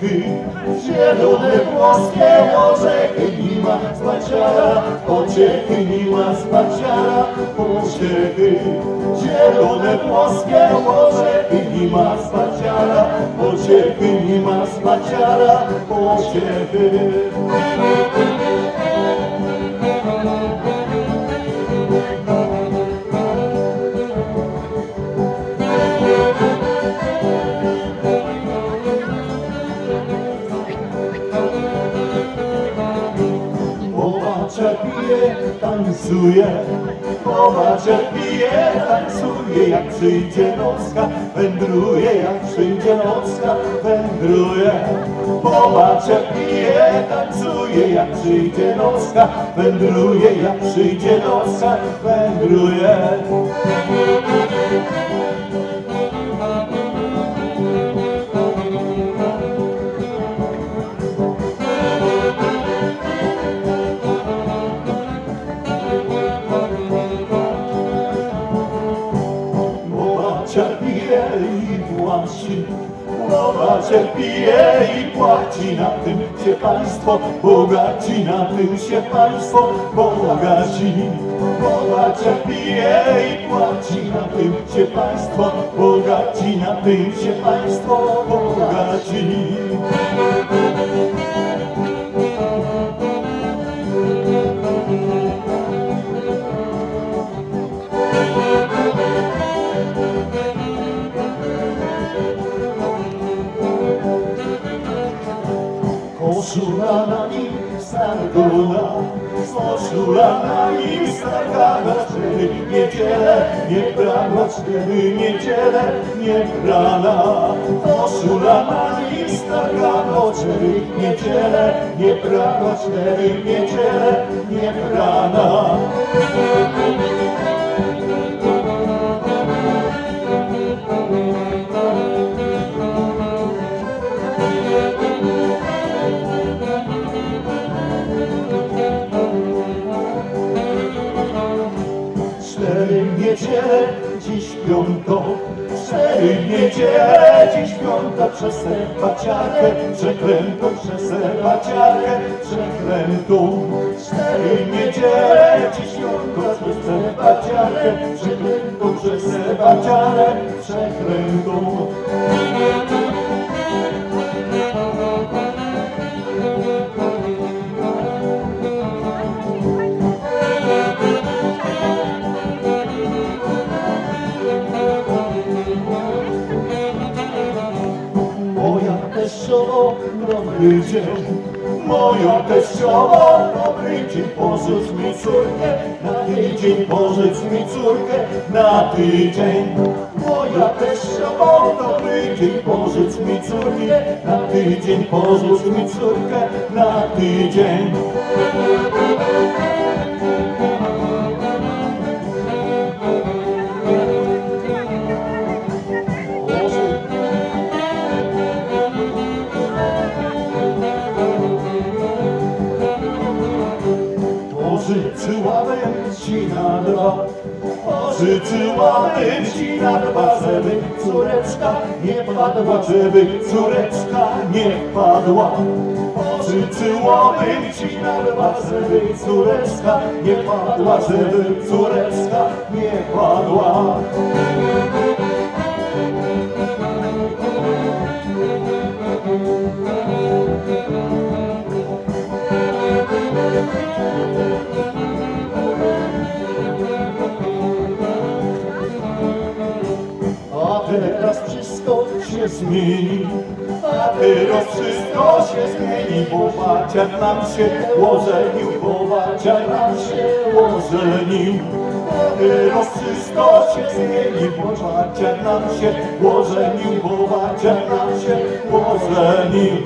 orzechy, zielone włoskie orzechy, ma spaciara, pociechy, ma spaciara, pociechy. Zielone włoskie orzechy, ma spaciara, pociechy, ma spaciara, pociechy. Popatrzę, pije, tańcuje, jak przyjdzie nocka, wędruje, jak przyjdzie nocka, wędruje. Popatrzę, pije, tańcuje, jak przyjdzie nocka, wędruje, jak przyjdzie nocka, wędruje. Mowa cierpie i płaci, cierpie i płaci, na tym się państwo bogaci, na tym się państwo bogaci. Mowa cierpie i płaci, na tym się państwo bogaci, na tym się państwo bogaci. Stargona, koszula na nim stargana, cztery niedziele, nie brana, cztery niedziele, nie brana. Koszula na nim stargana, cztery niedziele, nie brana, cztery niedziele, nie brana. Piąto, przez tę paciarkę, przeklętą, przez tę paciarkę, przeklętą. Cztery niedziele, dziś piąto, przez tę paciarkę, przeklętą, przez tę paciarkę, przeklętą. Teściowo, dobry dzień. Moja teściowo, dobry dzień. Pożycz mi córkę, na tydzień pożycz mi córkę, na tydzień. Moja teściowo, dobry dzień. Pożycz mi córkę, na tydzień pożycz mi córkę, na tydzień. Pożyczyłabym ci na dwa, pożyczyłabym ci na dwa, żeby córeczka nie padła, żeby córeczka nie padła. Pożyczyłabym ci na dwa, żeby córeczka nie padła, żeby córeczka nie padła. Zmieni, teraz wszystko się zmieni, bo Baciak nam się ożenił, bo nam się ożenił. Teraz wszystko się zmieni, bo Baciak nam się ożenił, bo nam się ożenił.